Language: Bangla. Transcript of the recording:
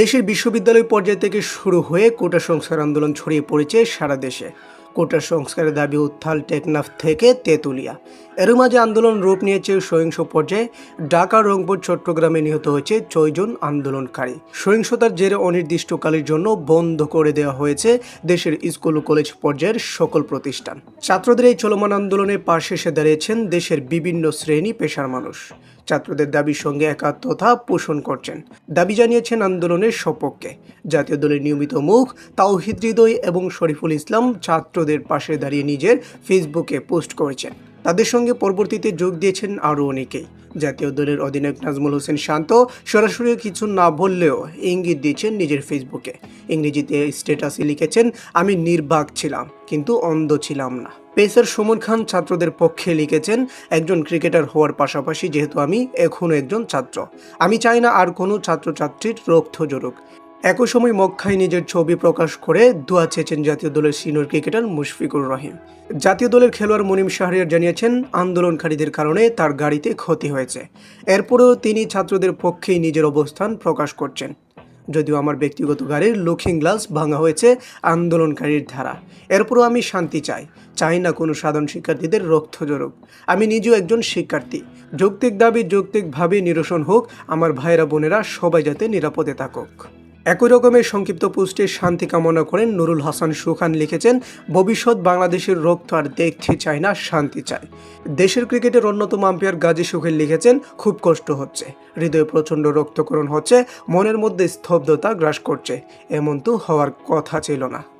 দেশের বিশ্ববিদ্যালয় পর্যায় থেকে শুরু হয়ে কোটা সংস্কার আন্দোলন ছড়িয়ে পড়েছে সারা দেশে। কোটা সংস্কারের দাবি উত্থাল টেকনাফ থেকে তেঁতুলিয়া। এর মাঝে আন্দোলন রূপ নিয়েছে সহিংস পর্যায়ে। ঢাকা, রংপুর, চট্টগ্রামে নিহত হয়েছে ছয়জন আন্দোলনকারী। সহিংসতার জেরে অনির্দিষ্টকালের জন্য বন্ধ করে দেওয়া হয়েছে দেশের স্কুল ও কলেজ পর্যায়ের সকল প্রতিষ্ঠান। ছাত্রদের এই চলমান আন্দোলনের পাশে এসে দাঁড়িয়েছেন দেশের বিভিন্ন শ্রেণি পেশার মানুষ। ছাত্রদের দাবির সঙ্গে একাত্মতা পোষণ করছেন। দাবি জানিয়েছেন আন্দোলনের সপক্ষে। জাতীয় দলের নিয়মিত মুখ, তাওহিদ হৃদয় এবং শরীফুল ইসলাম ছাত্রদের পাশে দাঁড়িয়ে নিজের ফেসবুকে পোস্ট করেছেন। তাদের সঙ্গে পরবর্তীতে যোগ দিয়েছেন আরও অনেকেই। জাতীয় দলের অধিনায়ক নাজমুল হোসেন শান্ত সরাসরি কিছু না বললেও ইঙ্গিত দিয়েছেন নিজের ফেসবুকে। ইংরেজিতে স্ট্যাটাসে লিখেছেন, আমি নির্বাক ছিলাম, কিন্তু অন্ধ ছিলাম না। পেসার সুমন খান ছাত্রদের পক্ষে লিখেছেন, একজন ক্রিকেটার হওয়ার পাশাপাশি যেহেতু আমি এখনও একজন ছাত্র, আমি চাই না আর কোনো ছাত্রছাত্রীর রক্ত জড়ুক একই সময় মক্কায় নিজের ছবি প্রকাশ করে দোয়া চেয়েছেন জাতীয় দলের সিনিয়র ক্রিকেটার মুশফিকুর রহিম। জাতীয় দলের খেলোয়াড় মুনিম শাহরিয়ার জানিয়েছেন, আন্দোলনকারীদের কারণে তার গাড়িতে ক্ষতি হয়েছে। এরপরেও তিনি ছাত্রদের পক্ষেই নিজের অবস্থান প্রকাশ করছেন। যদিও আমার ব্যক্তিগত গাড়ির লুকিং গ্লাস ভাঙা হয়েছে আন্দোলনকারীর ধারা। এরপরও আমি শান্তি চাই। চাই না কোনো সাধারণ শিক্ষার্থীদের রক্ত জড়ুক। আমি নিজেও একজন শিক্ষার্থী। যৌক্তিক দাবি যৌক্তিকভাবে নিরসন হোক, আমার ভাইরা বোনেরা সবাই যাতে নিরাপদে থাকুক। একই রকমের সংক্ষিপ্ত পোস্টে শান্তি কামনা করেন নুরুল হাসান সুখান লিখেছেন, ভবিষ্যৎ বাংলাদেশের রক্ত আর দেখতে চায় না, শান্তি চায়। দেশের ক্রিকেটের অন্যতম আম্পায়ার গাজী সুখের লিখেছেন, খুব কষ্ট হচ্ছে। হৃদয়ে প্রচণ্ড রক্তকরণ হচ্ছে, মনের মধ্যে স্তব্ধতা গ্রাস করছে। এমন তো হওয়ার কথা ছিল না।